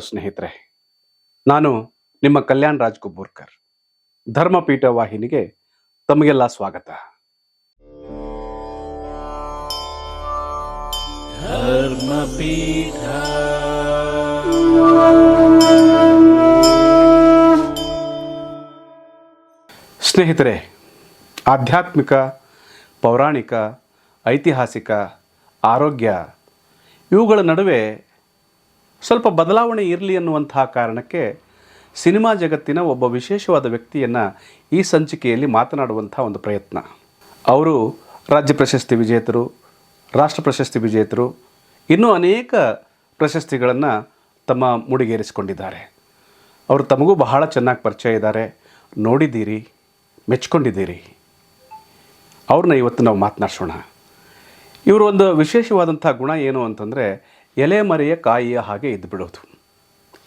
ಸ್ನೇಹಿತರೆ ನಾನು ನಿಮ್ಮ ಕಲ್ಯಾಣ್ ರಾಜ್ ಕುಬೂರ್ಕರ್ ಧರ್ಮಪೀಠ ವಾಹಿನಿಗೆ ತಮಗೆಲ್ಲ ಸ್ವಾಗತ. ಸ್ನೇಹಿತರೆ ಆಧ್ಯಾತ್ಮಿಕ ಪೌರಾಣಿಕ ಐತಿಹಾಸಿಕ ಆರೋಗ್ಯ ಇವುಗಳ ನಡುವೆ ಸ್ವಲ್ಪ ಬದಲಾವಣೆ ಇರಲಿ ಅನ್ನುವಂತಹ ಕಾರಣಕ್ಕೆ ಸಿನಿಮಾ ಜಗತ್ತಿನ ಒಬ್ಬ ವಿಶೇಷವಾದ ವ್ಯಕ್ತಿಯನ್ನು ಈ ಸಂಚಿಕೆಯಲ್ಲಿ ಮಾತನಾಡುವಂಥ ಒಂದು ಪ್ರಯತ್ನ. ಅವರು ರಾಜ್ಯ ಪ್ರಶಸ್ತಿ ವಿಜೇತರು, ರಾಷ್ಟ್ರ ಪ್ರಶಸ್ತಿ ವಿಜೇತರು, ಇನ್ನೂ ಅನೇಕ ಪ್ರಶಸ್ತಿಗಳನ್ನು ತಮ್ಮ ಮುಡಿಗೇರಿಸಿಕೊಂಡಿದ್ದಾರೆ. ಅವರು ತಮಗೂ ಬಹಳ ಚೆನ್ನಾಗಿ ಪರಿಚಯ ಇದ್ದಾರೆ. ನೋಡಿದ್ದೀರಿ, ಮೆಚ್ಕೊಂಡಿದ್ದೀರಿ. ಅವ್ರನ್ನ ಇವತ್ತು ನಾವು ಮಾತನಾಡ್ಸೋಣ. ಇವರು ಒಂದು ವಿಶೇಷವಾದಂಥ ಗುಣ ಏನು ಅಂತಂದರೆ ಎಲೆ ಮರೆಯ ಕಾಯಿಯ ಹಾಗೆ ಇದ್ದುಬಿಡೋದು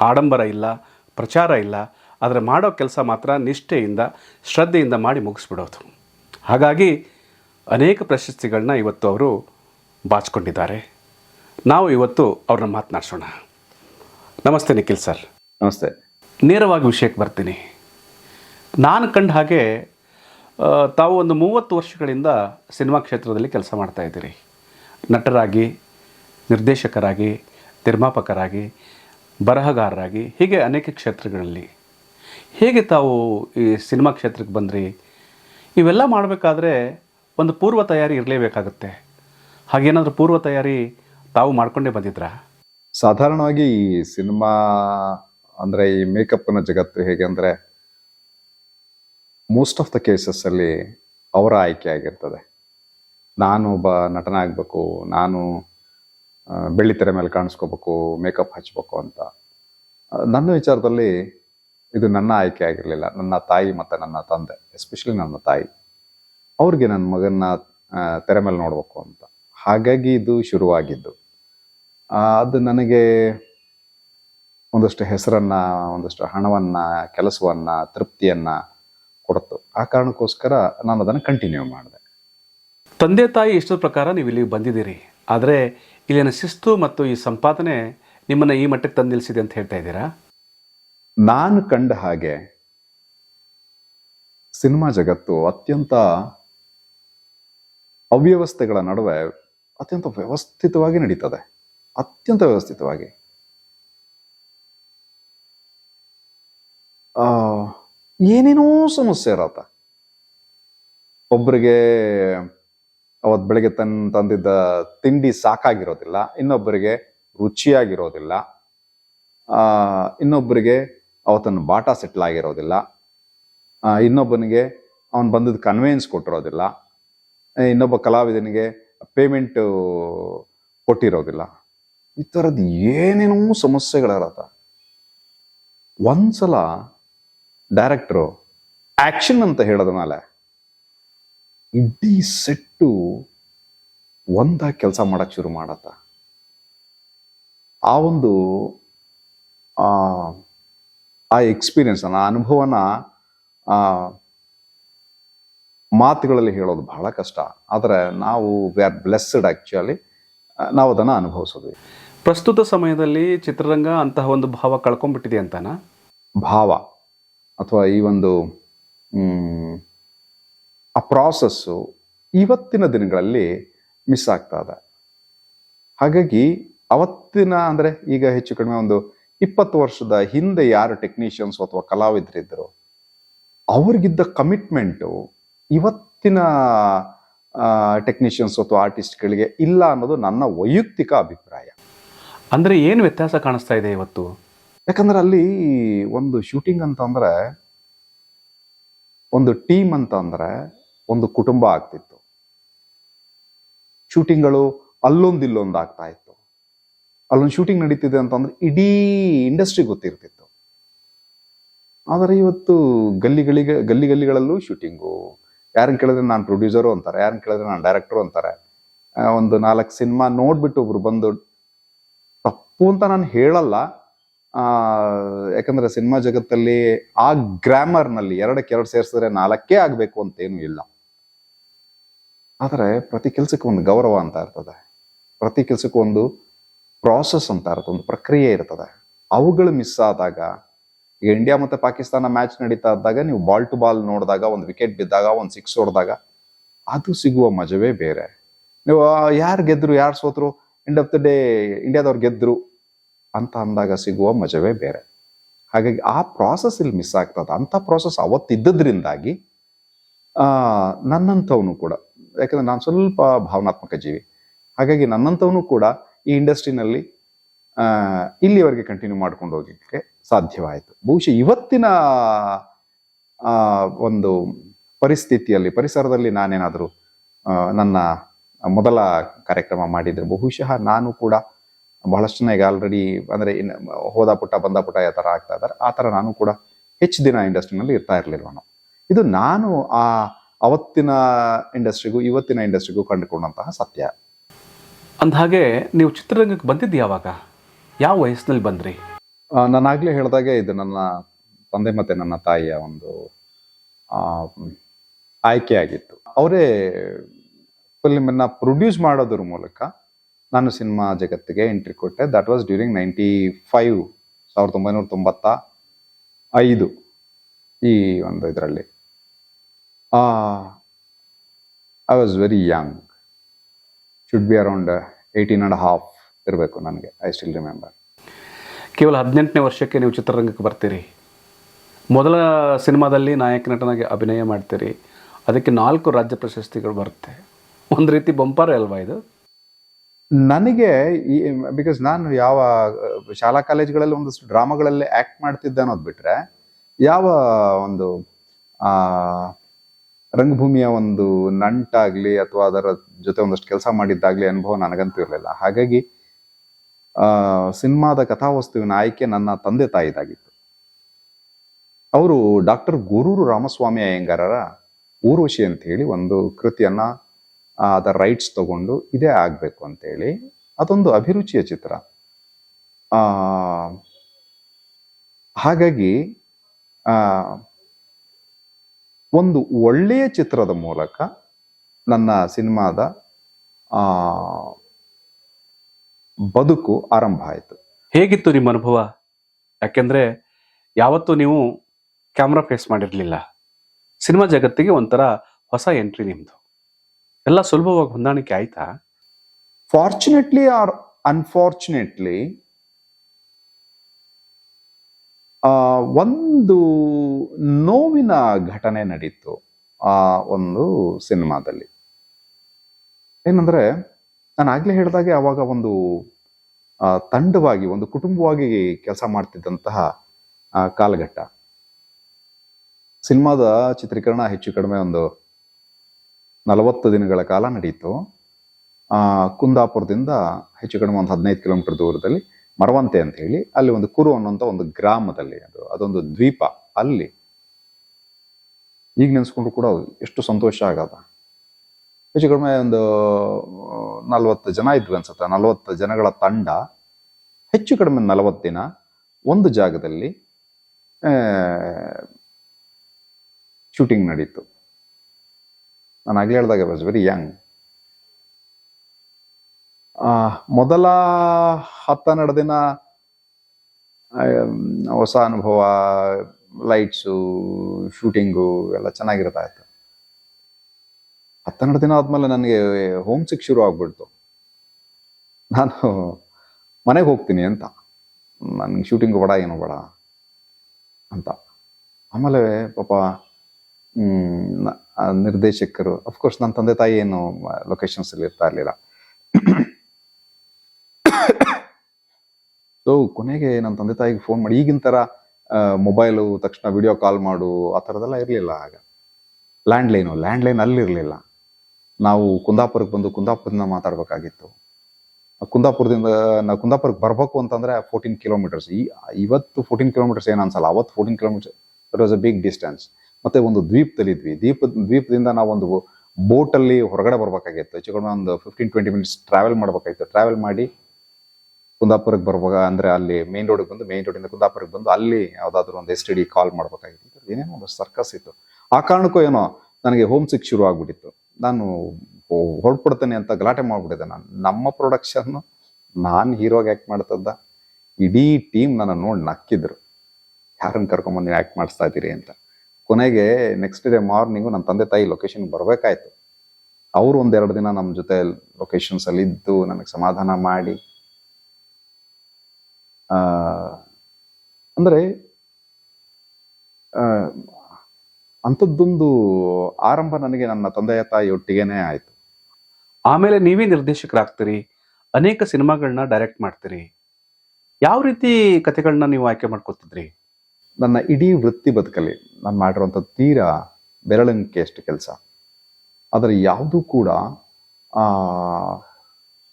ಆಡಂಬರ ಇಲ್ಲ ಪ್ರಚಾರ ಇಲ್ಲ ಆದರೆ ಮಾಡೋ ಕೆಲಸ ಮಾತ್ರ ನಿಷ್ಠೆಯಿಂದ ಶ್ರದ್ಧೆಯಿಂದ ಮಾಡಿ ಮುಗಿಸ್ಬಿಡೋದು. ಹಾಗಾಗಿ ಅನೇಕ ಪ್ರಶಸ್ತಿಗಳನ್ನ ಇವತ್ತು ಅವರು ಬಾಚಿಕೊಂಡಿದ್ದಾರೆ. ನಾವು ಇವತ್ತು ಅವ್ರನ್ನ ಮಾತನಾಡ್ಸೋಣ. ನಮಸ್ತೆ ನಿಖಿಲ್ ಸರ್. ನಮಸ್ತೆ. ನೇರವಾಗಿ ವಿಷಯಕ್ಕೆ ಬರ್ತೀನಿ. ನಾನು ಕಂಡ ಹಾಗೆ ತಾವು ಒಂದು ಮೂವತ್ತು ವರ್ಷಗಳಿಂದ ಸಿನಿಮಾ ಕ್ಷೇತ್ರದಲ್ಲಿ ಕೆಲಸ ಮಾಡ್ತಾ ಇದ್ದೀರಿ. ನಟರಾಗಿ ನಿರ್ದೇಶಕರಾಗಿ, ನಿರ್ಮಾಪಕರಾಗಿ, ಬರಹಗಾರರಾಗಿ, ಹೀಗೆ ಅನೇಕ ಕ್ಷೇತ್ರಗಳಲ್ಲಿ. ಹೇಗೆ ತಾವು ಈ ಸಿನಿಮಾ ಕ್ಷೇತ್ರಕ್ಕೆ ಬಂದ್ರಿ? ಇವೆಲ್ಲ ಮಾಡಬೇಕಾದ್ರೆ ಒಂದು ಪೂರ್ವ ತಯಾರಿ ಇರಲೇಬೇಕಾಗುತ್ತೆ. ಹಾಗೇನಾದರೂ ಪೂರ್ವ ತಯಾರಿ ತಾವು ಮಾಡಿಕೊಂಡೇ ಬಂದಿದ್ರಾ? ಸಾಧಾರಣವಾಗಿ ಈ ಸಿನಿಮಾ ಅಂದರೆ ಈ ಮೇಕಪ್ನ ಜಗತ್ತು ಹೇಗೆ ಅಂದರೆ ಮೋಸ್ಟ್ ಆಫ್ ದ ಕೇಸಸ್ ಅಲ್ಲಿ ಅವರ ಆಯ್ಕೆ ಆಗಿರ್ತದೆ. ನಾನು ಒಬ್ಬ ನಟನಾಗಬೇಕು, ನಾನು ಬೆಳ್ಳಿತೆರೆ ಮೇಲೆ ಕಾಣಿಸ್ಕೋಬೇಕು ಮೇಕಪ್ ಹಚ್ಬೇಕು ಅಂತ. ನನ್ನ ವಿಚಾರದಲ್ಲಿ ಇದು ನನ್ನ ಆಯ್ಕೆ ಆಗಿರಲಿಲ್ಲ. ನನ್ನ ತಾಯಿ ಮತ್ತು ನನ್ನ ತಂದೆ ಎಸ್ಪೆಷಲಿ ನನ್ನ ತಾಯಿ. ಅವ್ರಿಗೆ ನನ್ನ ಮಗನ್ನ ತೆರೆ ಮೇಲೆ ನೋಡಬೇಕು ಅಂತ. ಹಾಗಾಗಿ ಇದು ಶುರುವಾಗಿದ್ದು. ಅದು ನನಗೆ ಒಂದಷ್ಟು ಹೆಸರನ್ನು, ಒಂದಷ್ಟು ಹಣವನ್ನು, ಕೆಲಸವನ್ನು, ತೃಪ್ತಿಯನ್ನು ಕೊಡ್ತು. ಆ ಕಾರಣಕ್ಕೋಸ್ಕರ ನಾನು ಅದನ್ನು ಕಂಟಿನ್ಯೂ ಮಾಡಿದೆ. ತಂದೆ ತಾಯಿ ಇಷ್ಟದ ಪ್ರಕಾರ ನೀವು ಇಲ್ಲಿಗೆ ಬಂದಿದ್ದೀರಿ? ಆದರೆ ಇಲ್ಲಿನ ಶಿಸ್ತು ಮತ್ತು ಈ ಸಂಪಾದನೆ ನಿಮ್ಮನ್ನು ಈ ಮಟ್ಟಕ್ಕೆ ತಂದು ನಿಲ್ಲಿಸಿದೆ ಅಂತ ಹೇಳ್ತಾ ಇದ್ದೀರಾ? ನಾನು ಕಂಡ ಹಾಗೆ ಸಿನಿಮಾ ಜಗತ್ತು ಅತ್ಯಂತ ಅವ್ಯವಸ್ಥೆಗಳ ನಡುವೆ ಅತ್ಯಂತ ವ್ಯವಸ್ಥಿತವಾಗಿ ನಡೀತದೆ. ಅತ್ಯಂತ ವ್ಯವಸ್ಥಿತವಾಗಿ. ಏನೇನೋ ಸಮಸ್ಯೆ ಇರತ್ತ. ಒಬ್ಬರಿಗೆ ಅವತ್ ಬೆಳಗ್ಗೆ ತನ್ ತಂದಿದ್ದ ತಿಂಡಿ ಸಾಕಾಗಿರೋದಿಲ್ಲ, ಇನ್ನೊಬ್ಬರಿಗೆ ರುಚಿಯಾಗಿರೋದಿಲ್ಲ ಇನ್ನೊಬ್ಬರಿಗೆ ಅವತ್ತನ್ನು ಬಾಟ ಸೆಟ್ಲ್ ಆಗಿರೋದಿಲ್ಲ ಇನ್ನೊಬ್ಬನಿಗೆ ಅವನು ಬಂದಿದ್ದ ಕನ್ವೆನ್ಸ್ ಕೊಟ್ಟಿರೋದಿಲ್ಲ ಇನ್ನೊಬ್ಬ ಕಲಾವಿದನಿಗೆ ಪೇಮೆಂಟ್ ಕೊಟ್ಟಿರೋದಿಲ್ಲ. ಈ ಥರದ್ದು ಏನೇನೋ ಸಮಸ್ಯೆಗಳಿರತ್ತ ಒಂದ್ಸಲ ಡೈರೆಕ್ಟ್ರು ಆಕ್ಷನ್ ಅಂತ ಹೇಳೋದ ಮೇಲೆ ಇಡೀ ಸೆಟ್ಟು ಒಂದಾಗಿ ಕೆಲಸ ಮಾಡಕ್ ಶುರು ಮಾಡತ್ತ. ಆ ಒಂದು ಆ ಆ ಎಕ್ಸ್ಪೀರಿಯನ್ಸ್ ಆ ಅನುಭವನ ಆ ಮಾತುಗಳಲ್ಲಿ ಹೇಳೋದು ಬಹಳ ಕಷ್ಟ. ಆದರೆ ನಾವು ವಿ ಆರ್ ಬ್ಲೆಸ್ಡ್ ಆಕ್ಚುಲಿ ನಾವು ಅದನ್ನು ಅನುಭವಿಸೋದು ಪ್ರಸ್ತುತ ಸಮಯದಲ್ಲಿ ಚಿತ್ರರಂಗ ಅಂತಹ ಒಂದು ಭಾವ ಕಳ್ಕೊಂಡ್ಬಿಟ್ಟಿದೆ ಅಂತಾನ? ಭಾವ ಅಥವಾ ಈ ಒಂದು ಆ ಪ್ರಾಸೆಸ್ಸು ಇವತ್ತಿನ ದಿನಗಳಲ್ಲಿ ಮಿಸ್ ಆಗ್ತಾ ಇದೆ. ಹಾಗಾಗಿ ಅವತ್ತಿನ ಅಂದರೆ ಈಗ ಹೆಚ್ಚು ಕಡಿಮೆ ಒಂದು ಇಪ್ಪತ್ತು ವರ್ಷದ ಹಿಂದೆ ಯಾರು ಟೆಕ್ನಿಷಿಯನ್ಸ್ ಅಥವಾ ಕಲಾವಿದರಿದ್ದರು ಅವ್ರಿಗಿದ್ದ ಕಮಿಟ್ಮೆಂಟು ಇವತ್ತಿನ ಟೆಕ್ನಿಷಿಯನ್ಸ್ ಅಥವಾ ಆರ್ಟಿಸ್ಟ್ಗಳಿಗೆ ಇಲ್ಲ ಅನ್ನೋದು ನನ್ನ ವೈಯಕ್ತಿಕ ಅಭಿಪ್ರಾಯ. ಅಂದರೆ ಏನು ವ್ಯತ್ಯಾಸ ಕಾಣಿಸ್ತಾ ಇದೆ ಇವತ್ತು? ಯಾಕಂದ್ರೆ ಅಲ್ಲಿ ಒಂದು ಶೂಟಿಂಗ್ ಅಂತ ಅಂದ್ರೆ ಒಂದು ಟೀಮ್ ಅಂತ ಅಂದ್ರೆ ಒಂದು ಕುಟುಂಬ ಆಗ್ತಿತ್ತು. ಶೂಟಿಂಗ್ಗಳು ಅಲ್ಲೊಂದು ಇಲ್ಲೊಂದು ಆಗ್ತಾ ಇತ್ತು ಅಲ್ಲೊಂದು ಶೂಟಿಂಗ್ ನಡೀತಿದೆ ಅಂತಂದ್ರೆ ಇಡೀ ಇಂಡಸ್ಟ್ರಿ ಗೊತ್ತಿರ್ತಿತ್ತು. ಆದರೆ ಇವತ್ತು ಗಲ್ಲಿಗಳಿಗೆ ಗಲ್ಲಿ ಗಲ್ಲಿಗಳಲ್ಲೂ ಶೂಟಿಂಗು. ಯಾರನ್ನ ಕೇಳಿದ್ರೆ ನಾನು ಪ್ರೊಡ್ಯೂಸರು ಅಂತಾರೆ ಯಾರನ್ನ ಕೇಳಿದ್ರೆ ನಾನು ಡೈರೆಕ್ಟರು ಅಂತಾರೆ. ಒಂದು ನಾಲ್ಕು ಸಿನಿಮಾ ನೋಡ್ಬಿಟ್ಟು ಒಬ್ರು ಬಂದು ತಪ್ಪು ಅಂತ ನಾನು ಹೇಳಲ್ಲ. ಯಾಕಂದ್ರೆ ಸಿನಿಮಾ ಜಗತ್ತಲ್ಲಿ ಆ ಗ್ರಾಮರ್ನಲ್ಲಿ ಎರಡಕ್ಕೆ ಎರಡು ಸೇರಿಸಿದ್ರೆ ನಾಲ್ಕೇ ಆಗಬೇಕು ಅಂತೇನು ಇಲ್ಲ. ಆದರೆ ಪ್ರತಿ ಕೆಲಸಕ್ಕೆ ಒಂದು ಗೌರವ ಅಂತ ಇರ್ತದೆ. ಪ್ರತಿ ಕೆಲಸಕ್ಕೂ ಒಂದು ಪ್ರಾಸೆಸ್ ಅಂತ ಇರ್ತದೆ ಒಂದು ಪ್ರಕ್ರಿಯೆ ಇರ್ತದೆ. ಅವುಗಳು ಮಿಸ್ ಆದಾಗ ಈಗ ಇಂಡಿಯಾ ಮತ್ತು ಪಾಕಿಸ್ತಾನ ಮ್ಯಾಚ್ ನಡೀತಾ ಇದ್ದಾಗ, ನೀವು ಬಾಲ್ ಟು ಬಾಲ್ ನೋಡಿದಾಗ, ಒಂದು ವಿಕೆಟ್ ಬಿದ್ದಾಗ, ಒಂದು ಸಿಕ್ಸ್ ಹೊಡೆದಾಗ, ಅದು ಸಿಗುವ ಮಜವೇ ಬೇರೆ. ನೀವು ಯಾರು ಗೆದ್ರು, ಯಾರು ಸೋತರು ಎಂಡ್ ಆಫ್ ದ ಡೇ ಇಂಡಿಯಾದವ್ರು ಗೆದ್ರು ಅಂತ ಅಂದಾಗ ಸಿಗುವ ಮಜವೇ ಬೇರೆ. ಹಾಗಾಗಿ ಆ ಪ್ರಾಸೆಸ್ ಇಲ್ಲಿ ಮಿಸ್ ಆಗ್ತದೆ. ಅಂಥ ಪ್ರಾಸೆಸ್ ಅವತ್ತಿದ್ದದ್ರಿಂದಾಗಿ ನನ್ನಂಥವನು ಕೂಡ ಯಾಕಂದ್ರೆ ನಾನು ಸ್ವಲ್ಪ ಭಾವನಾತ್ಮಕ ಜೀವಿ. ಹಾಗಾಗಿ ನನ್ನಂಥವನು ಕೂಡ ಈ ಇಂಡಸ್ಟ್ರಿನಲ್ಲಿ ಇಲ್ಲಿವರೆಗೆ ಕಂಟಿನ್ಯೂ ಮಾಡ್ಕೊಂಡು ಹೋಗಲಿಕ್ಕೆ ಸಾಧ್ಯವಾಯಿತು. ಬಹುಶಃ ಇವತ್ತಿನ ಒಂದು ಪರಿಸ್ಥಿತಿಯಲ್ಲಿ, ಪರಿಸರದಲ್ಲಿ ನಾನೇನಾದರೂ ನನ್ನ ಮೊದಲ ಕಾರ್ಯಕ್ರಮ ಮಾಡಿದ್ರೆ ಬಹುಶಃ ನಾನು ಕೂಡ ಬಹಳಷ್ಟು ಜನ ಈಗ ಆಲ್ರೆಡಿ ಅಂದರೆ ಇನ್ನು ಹೋದ ಪುಟ್ಟ, ಬಂದ ಪುಟ್ಟ ಯಾವ ಥರ ಆಗ್ತಾ ಇದ್ದಾರೆ, ಆ ಥರ ನಾನು ಕೂಡ ಹೆಚ್ಚು ದಿನ ಇಂಡಸ್ಟ್ರಿನಲ್ಲಿ ಇರ್ತಾ ಇರಲಿಲ್ಲ ಇದು ನಾನು ಆ ಅವತ್ತಿನ ಇಂಡಸ್ಟ್ರಿಗೂ ಇವತ್ತಿನ ಇಂಡಸ್ಟ್ರಿಗೂ ಕಂಡುಕೊಂಡಂತಹ ಸತ್ಯ. ಅಂದಹಾಗೆ ನೀವು ಚಿತ್ರರಂಗಕ್ಕೆ ಬಂದಿದ್ದು ಯಾವಾಗ? ಯಾವ ವಯಸ್ಸಿನಲ್ಲಿ ಬಂದ್ರಿ? ನಾನಾಗಲೇ ಹೇಳಿದಾಗೆ ಇದು ನನ್ನ ತಂದೆ ಮತ್ತೆ ನನ್ನ ತಾಯಿಯ ಒಂದು ಆಯ್ಕೆ ಆಗಿತ್ತು. ಅವರೇ ಫಿಲ್ಮನ್ನು ಪ್ರೊಡ್ಯೂಸ್ ಮಾಡೋದ್ರ ಮೂಲಕ ನಾನು ಸಿನಿಮಾ ಜಗತ್ತಿಗೆ ಎಂಟ್ರಿ ಕೊಟ್ಟೆ. That was during ninety five ಸಾವಿರದ ಒಂಬೈನೂರ ತೊಂಬತ್ತ ಐದು ಈ ಒಂದು ಇದರಲ್ಲಿ. I was very young should be around eighteen and half ಇರಬೇಕು ನನಗೆ ಐ ಸ್ಟಿಲ್ ರಿಮೆಂಬರ್ ಕೇವಲ ಹದಿನೆಂಟನೇ ವರ್ಷಕ್ಕೆ ನೀವು ಚಿತ್ರರಂಗಕ್ಕೆ ಬರ್ತೀರಿ. ಮೊದಲ ಸಿನಿಮಾದಲ್ಲಿ ನಾಯಕ ನಟನಾಗಿ ಅಭಿನಯ ಮಾಡ್ತೀರಿ. ಅದಕ್ಕೆ ನಾಲ್ಕು ರಾಜ್ಯ ಪ್ರಶಸ್ತಿಗಳು ಬರುತ್ತೆ. ಒಂದು ರೀತಿ ಬಂಪಾರೆ ಅಲ್ವಾ ಇದು? ನನಗೆ ಈ ಬಿಕಾಸ್ ನಾನು ಯಾವ ಶಾಲಾ ಕಾಲೇಜುಗಳಲ್ಲಿ ಒಂದಷ್ಟು ಡ್ರಾಮಾಗಳಲ್ಲಿ ಆ್ಯಕ್ಟ್ ಮಾಡ್ತಿದ್ದೆ ಅನ್ನೋದು ಬಿಟ್ಟರೆ ಯಾವ ಒಂದು ಆ ರಂಗಭೂಮಿಯ ಒಂದು ನಂಟಾಗ್ಲಿ ಅಥವಾ ಅದರ ಜೊತೆ ಒಂದಷ್ಟು ಕೆಲಸ ಮಾಡಿದ್ದಾಗ್ಲಿ ಅನುಭವ ನನಗಂತೂ ಇರಲಿಲ್ಲ. ಹಾಗಾಗಿ ಸಿನಿಮಾದ ಕಥಾವಸ್ತುವಿನ ಆಯ್ಕೆ ನನ್ನ ತಂದೆ ತಾಯಿದಾಗಿತ್ತು. ಅವರು ಡಾಕ್ಟರ್ ಗುರೂರು ರಾಮಸ್ವಾಮಿ ಅಯ್ಯಂಗಾರರ ಊರ್ವಶಿ ಅಂತ ಹೇಳಿ ಒಂದು ಕೃತಿಯನ್ನ ಅದರ ರೈಟ್ಸ್ ತಗೊಂಡು ಇದೇ ಆಗಬೇಕು ಅಂತೇಳಿ ಅದೊಂದು ಅಭಿರುಚಿಯ ಚಿತ್ರ. ಹಾಗಾಗಿ ಒಂದು ಒಳ್ಳೆಯ ಚಿತ್ರದ ಮೂಲಕ ನನ್ನ ಸಿನಿಮಾದ ಆ ಬದುಕು ಆರಂಭ ಆಯಿತು. ಹೇಗಿತ್ತು ನಿಮ್ಮ ಅನುಭವ? ಯಾಕೆಂದರೆ ಯಾವತ್ತೂ ನೀವು ಕ್ಯಾಮ್ರಾ ಫೇಸ್ ಮಾಡಿರಲಿಲ್ಲ. ಸಿನಿಮಾ ಜಗತ್ತಿಗೆ ಒಂಥರ ಹೊಸ ಎಂಟ್ರಿ ನಿಮ್ಮದು ಎಲ್ಲ ಸುಲಭವಾಗಿ ಹೊಂದಾಣಿಕೆ ಆಯ್ತಾ? ಫಾರ್ಚುನೇಟ್ಲಿ ಆರ್ ಅನ್ಫಾರ್ಚುನೇಟ್ಲಿ ಒಂದು ನೋವಿನ ಘಟನೆ ನಡೀತು ಆ ಒಂದು ಸಿನಿಮಾದಲ್ಲಿ. ಏನಂದ್ರೆ, ನಾನು ಆಗ್ಲೇ ಹೇಳಿದಾಗೆ ಅವಾಗ ಒಂದು ತಂಡವಾಗಿ, ಒಂದು ಕುಟುಂಬವಾಗಿ ಕೆಲಸ ಮಾಡ್ತಿದ್ದಂತಹ ಕಾಲಘಟ್ಟ. ಸಿನಿಮಾದ ಚಿತ್ರೀಕರಣ ಹೆಚ್ಚು ಕಡಿಮೆ ಒಂದು ನಲವತ್ತು ದಿನಗಳ ಕಾಲ ನಡೀತು. ಕುಂದಾಪುರದಿಂದ ಹೆಚ್ಚು ಕಡಿಮೆ ಒಂದು ಹದಿನೈದು ಕಿಲೋಮೀಟರ್ ದೂರದಲ್ಲಿ ಮರವಂತೆ ಅಂತ ಹೇಳಿ ಅಲ್ಲಿ ಒಂದು ಕುರು ಅನ್ನುವಂಥ ಒಂದು ಗ್ರಾಮದಲ್ಲಿ ಅದು, ಅದೊಂದು ದ್ವೀಪ. ಅಲ್ಲಿ ಈಗ ನೆನೆಸ್ಕೊಂಡ್ರು ಕೂಡ ಎಷ್ಟು ಸಂತೋಷ ಆಗದ. ಹೆಚ್ಚು ಕಡಿಮೆ ಒಂದು ನಲವತ್ತು ಜನ ಇದ್ವಿ ಅನ್ಸುತ್ತೆ. ನಲವತ್ತು ಜನಗಳ ತಂಡ, ಹೆಚ್ಚು ಕಡಿಮೆ ನಲವತ್ತು ದಿನ ಒಂದು ಜಾಗದಲ್ಲಿ ಶೂಟಿಂಗ್ ನಡೀತು. ನಾನು ಆಗ್ಲೇ ಹೇಳಿದಾಗ ವಾಸ್ ವೆರಿ ಯಂಗ್ ಮೊದಲ ಹತ್ತೆರಡು ದಿನ ಹೊಸ ಅನುಭವ, ಲೈಟ್ಸು, ಶೂಟಿಂಗು ಎಲ್ಲ ಚೆನ್ನಾಗಿರ್ತಾ ಇತ್ತು. ಹತ್ತೆರಡು ದಿನ ಆದ್ಮೇಲೆ ನನಗೆ ಹೋಮ್ ಸಿಕ್ ಶುರು ಆಗ್ಬಿಡ್ತು. ನಾನು ಮನೆಗೆ ಹೋಗ್ತೀನಿ ಅಂತ. ನನಗೆ ಶೂಟಿಂಗ್ ಬೇಡ, ಏನು ಬೇಡ ಅಂತ. ಆಮೇಲೆ ಪಾಪ ನಿರ್ದೇಶಕರು ಅಫ್ಕೋರ್ಸ್ ನನ್ನ ತಂದೆ ತಾಯಿ ಏನು ಲೊಕೇಶನ್ಸ್ ಅಲ್ಲಿ ಇರ್ತಾ ಇರ್ಲಿಲ್ಲ. ಸೊ ಕೊನೆಗೆ ನನ್ನ ತಂದೆ ತಾಯಿಗೆ ಫೋನ್ ಮಾಡಿ, ಈಗಿನ ಥರ ಮೊಬೈಲು ತಕ್ಷಣ ವಿಡಿಯೋ ಕಾಲ್ ಮಾಡು, ಆ ಥರದೆಲ್ಲ ಇರಲಿಲ್ಲ ಆಗ. ಲ್ಯಾಂಡ್ ಲೈನು ಲ್ಯಾಂಡ್ ಲೈನ್ ಅಲ್ಲಿ ಇರಲಿಲ್ಲ. ನಾವು ಕುಂದಾಪುರಕ್ಕೆ ಬಂದು ಕುಂದಾಪುರದಿಂದ ಮಾತಾಡಬೇಕಾಗಿತ್ತು. ಕುಂದಾಪುರದಿಂದ ನಾವು ಕುಂದಾಪುರಕ್ಕೆ ಬರಬೇಕು ಅಂತಂದರೆ ಫೋರ್ಟೀನ್ ಕಿಲೋಮೀಟರ್ಸ್ ಈ, ಇವತ್ತು ಫೋರ್ಟೀನ್ ಕಿಲೋಮೀಟರ್ಸ್ ಏನು ಅನ್ಸಲ್ಲ, ಅವತ್ತು fourteen kilometres it was a big distance ಮತ್ತೆ ಒಂದು ದ್ವೀಪದಲ್ಲಿದ್ವಿ. ದ್ವೀಪ, ದ್ವೀಪದಿಂದ ನಾವು ಒಂದು ಬೋಟ್ ಅಲ್ಲಿ ಹೊರಗಡೆ ಬರಬೇಕಾಗಿತ್ತು. ಹೆಚ್ಚು ಕಡಿಮೆ ಒಂದು ಫಿಫ್ಟೀನ್ ಟ್ವೆಂಟಿ ಮಿನಿಟ್ಸ್ ಟ್ರಾವೆಲ್ ಮಾಡಬೇಕಾಗಿತ್ತು. ಟ್ರಾವೆಲ್ ಮಾಡಿ ಕುಂದಾಪುರಕ್ಕೆ ಬರುವಾಗ, ಅಂದರೆ ಅಲ್ಲಿ ಮೇನ್ ರೋಡಿಗೆ ಬಂದು ಮೇನ್ ರೋಡಿಂದ ಕುಂದಾಪುರಕ್ಕೆ ಬಂದು ಅಲ್ಲಿ ಯಾವುದಾದ್ರೂ ಒಂದು ಎಸ್ ಟಿ ಡಿ ಕಾಲ್ ಮಾಡಬೇಕಾಗಿತ್ತು. ಏನೇನೋ ಒಂದು ಸರ್ಕಸ್ ಇತ್ತು. ಆ ಕಾರಣಕ್ಕೂ ಏನೋ ನನಗೆ ಹೋಮ್ ಸಿಕ್ ಶುರು ಆಗ್ಬಿಟ್ಟಿತ್ತು. ನಾನು ಹೊರಡ್ಬಿಡ್ತೇನೆ ಅಂತ ಗಲಾಟೆ ಮಾಡ್ಬಿಟ್ಟಿದ್ದೆ ನಾನು. ನಮ್ಮ ಪ್ರೊಡಕ್ಷನ್ ನಾನು ಹೀರೋಗೆ ಆಕ್ಟ್ ಮಾಡ್ತದ್ದ. ಇಡೀ ಟೀಮ್ ನನ್ನ ನೋಡಿ ನಕ್ಕಿದ್ರು. ಯಾರನ್ನ ಕರ್ಕೊಂಬಂದು ಆ್ಯಕ್ಟ್ ಮಾಡಿಸ್ತಾ ಇದ್ದೀರಿ ಅಂತ. ಕೊನೆಗೆ ನೆಕ್ಸ್ಟ್ ಡೇ ಮಾರ್ನಿಂಗು ನನ್ನ ತಂದೆ ತಾಯಿ ಲೊಕೇಶನ್ ಬರಬೇಕಾಯ್ತು. ಅವರು ಒಂದೆರಡು ದಿನ ನಮ್ಮ ಜೊತೆ ಲೊಕೇಶನ್ಸ್ ಅಲ್ಲಿ ಇದ್ದು, ನನಗೆ ಸಮಾಧಾನ ಮಾಡಿ. ಅಂದ್ರೆ ಅಂಥದ್ದೊಂದು ಆರಂಭ ನನಗೆ ನನ್ನ ತಂದೆಯ ತಾಯಿ ಒಟ್ಟಿಗೆನೇ ಆಯ್ತು. ಆಮೇಲೆ ನೀವೇ ನಿರ್ದೇಶಕರಾಗ್ತೀರಿ, ಅನೇಕ ಸಿನಿಮಾಗಳನ್ನ ಡೈರೆಕ್ಟ್ ಮಾಡ್ತೀರಿ. ಯಾವ ರೀತಿ ಕಥೆಗಳನ್ನ ನೀವು ಆಯ್ಕೆ ಮಾಡ್ಕೊತಿದ್ರಿ? ನನ್ನ ಇಡೀ ವೃತ್ತಿ ಬದುಕಲ್ಲಿ ನಾನು ಮಾಡಿರುವಂಥ ತೀರಾ ಬೆರಳಂಕೆ ಅಷ್ಟು ಕೆಲಸ. ಆದರೆ ಯಾವುದೂ ಕೂಡ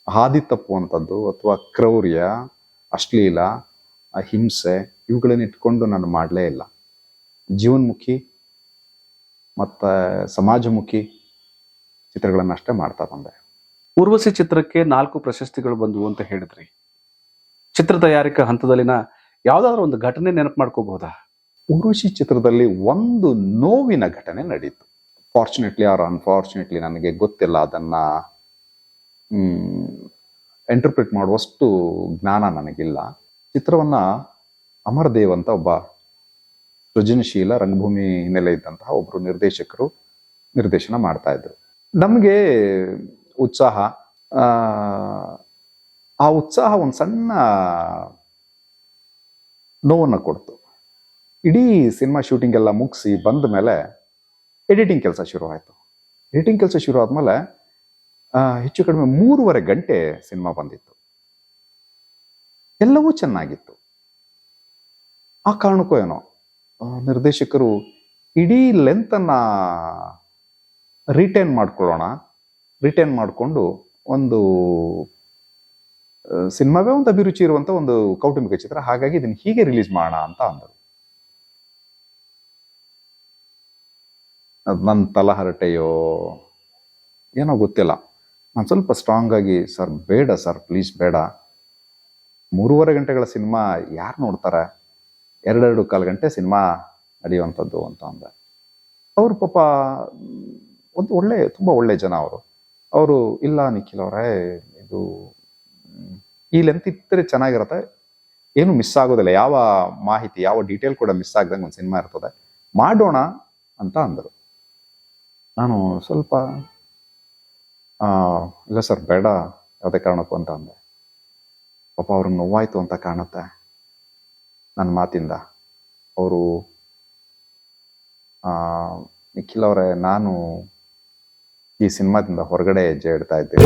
ಹಾದಿ ತಪ್ಪುವಂಥದ್ದು ಅಥವಾ ಕ್ರೌರ್ಯ ಅಶ್ಲೀಲ ಅಹಿಂಸೆ ಹಿಂಸೆ ಇವುಗಳನ್ನ ಇಟ್ಕೊಂಡು ನಾನು ಮಾಡಲೇ ಇಲ್ಲ. ಜೀವನ್ಮುಖಿ ಮತ್ತು ಸಮಾಜಮುಖಿ ಚಿತ್ರಗಳನ್ನಷ್ಟೇ ಮಾಡ್ತಾ ಬಂದೆ. ಊರ್ವಶಿ ಚಿತ್ರಕ್ಕೆ ನಾಲ್ಕು ಪ್ರಶಸ್ತಿಗಳು ಬಂದವು ಅಂತ ಹೇಳಿದ್ರಿ. ಚಿತ್ರ ತಯಾರಿಕಾ ಹಂತದಲ್ಲಿನ ಯಾವುದಾದ್ರೂ ಒಂದು ಘಟನೆ ನೆನಪು ಮಾಡ್ಕೋಬಹುದಾ? ಊರ್ವಶಿ ಚಿತ್ರದಲ್ಲಿ ಒಂದು ನೋವಿನ ಘಟನೆ ನಡೀತು. ಫಾರ್ಚುನೇಟ್ಲಿ ಆರ್ ಅನ್ಫಾರ್ಚುನೇಟ್ಲಿ ನನಗೆ ಗೊತ್ತಿಲ್ಲ ಅದನ್ನ ಎಂಟರ್ಪ್ರಿಟ್ ಮಾಡುವಷ್ಟು ಜ್ಞಾನ ನನಗಿಲ್ಲ. ಚಿತ್ರವನ್ನ ಅಮರದೇವ್ ಅಂತ ಒಬ್ಬ ಸೃಜನಶೀಲ ರಂಗಭೂಮಿ ಹಿನ್ನೆಲೆ ಇದ್ದಂತಹ ಒಬ್ಬರು ನಿರ್ದೇಶಕರು ನಿರ್ದೇಶನ ಮಾಡ್ತಾ ಇದ್ರು. ನಮಗೆ ಉತ್ಸಾಹ ಆ, ಉತ್ಸಾಹ ಒಂದು ಸಣ್ಣ ನೋವನ್ನು ಕೊಡ್ತು. ಇಡೀ ಸಿನಿಮಾ ಶೂಟಿಂಗ್ ಎಲ್ಲ ಮುಗಿಸಿ ಬಂದ ಮೇಲೆ ಎಡಿಟಿಂಗ್ ಕೆಲಸ ಶುರು ಆಯಿತು. ಎಡಿಟಿಂಗ್ ಕೆಲಸ ಶುರು ಆದ್ಮೇಲೆ ಹೆಚ್ಚು ಕಡಿಮೆ ಮೂರುವರೆ ಗಂಟೆ ಸಿನಿಮಾ ಬಂದಿತ್ತು. ಎಲ್ಲವೂ ಚೆನ್ನಾಗಿತ್ತು. ಆ ಕಾರಣಕ್ಕೂ ಏನೋ ನಿರ್ದೇಶಕರು ಇಡೀ ಲೆಂತನ್ನ ರಿಟೈನ್ ಮಾಡ್ಕೊಳ್ಳೋಣ ರಿಟೈನ್ ಮಾಡಿಕೊಂಡು ಒಂದು ಸಿನಿಮಾವೇ ಒಂದು ಅಭಿರುಚಿ ಇರುವಂತ ಒಂದು ಕೌಟುಂಬಿಕ ಚಿತ್ರ, ಹಾಗಾಗಿ ಇದನ್ನು ಹೀಗೆ ರಿಲೀಸ್ ಮಾಡೋಣ ಅಂತ ಅಂದರು. ಅದು ನನ್ನ ತಲಹರಟೆಯೋ, ಏನೋ ಗೊತ್ತಿಲ್ಲ. ನಾನು ಸ್ವಲ್ಪ ಸ್ಟ್ರಾಂಗ್ ಆಗಿ, ಸರ್, ಬೇಡ, ಸರ್ ಪ್ಲೀಸ್ ಬೇಡ. ಮೂರುವರೆ ಗಂಟೆಗಳ ಸಿನಿಮಾ ಯಾರು ನೋಡ್ತಾರೆ? ಎರಡೆರಡು ಕಾಲು ಗಂಟೆ ಸಿನಿಮಾ ನಡೆಯುವಂಥದ್ದು ಅಂತ ಅಂದೆ. ಅವರು ಪಾಪ, ಒಂದು ಒಳ್ಳೆ, ತುಂಬ ಒಳ್ಳೆ ಜನ ಅವರು. ಅವರು, ಇಲ್ಲ ನಿಖಿಲ್ ಅವರೇ, ಇದು, ಈ ಲೆಂತ್ ಇದ್ದರೆ ಚೆನ್ನಾಗಿರುತ್ತೆ. ಏನು ಮಿಸ್ ಆಗೋದಿಲ್ಲ. ಯಾವ ಮಾಹಿತಿ, ಯಾವ ಡೀಟೇಲ್ ಕೂಡ ಮಿಸ್ ಆಗ್ದಂಗೆ ಒಂದು ಸಿನಿಮಾ ಇರ್ತದೆ. ಮಾಡೋಣ ಅಂತ ಅಂದರು. ನಾನು ಸ್ವಲ್ಪ ಇಲ್ಲ ಸರ್, ಬೇಡ. ಯಾವುದೇ ಕಾರಣಕ್ಕೂ ಅಂತ ಅಂದೆ. ಪಾಪ ಅವ್ರಿಗೆ ನೋವಾಯ್ತು ಅಂತ ಕಾಣುತ್ತೆ. ನನ್ನ ಮಾತಿಂದ. ಅವರು ನಿಖಿಲ್ ಅವರೇ, ನಾನು ಈ ಸಿನಿಮಾದಿಂದ ಹೊರಗಡೆ ಹೆಜ್ಜೆ ಇಡ್ತಾ ಇದ್ದೀನಿ.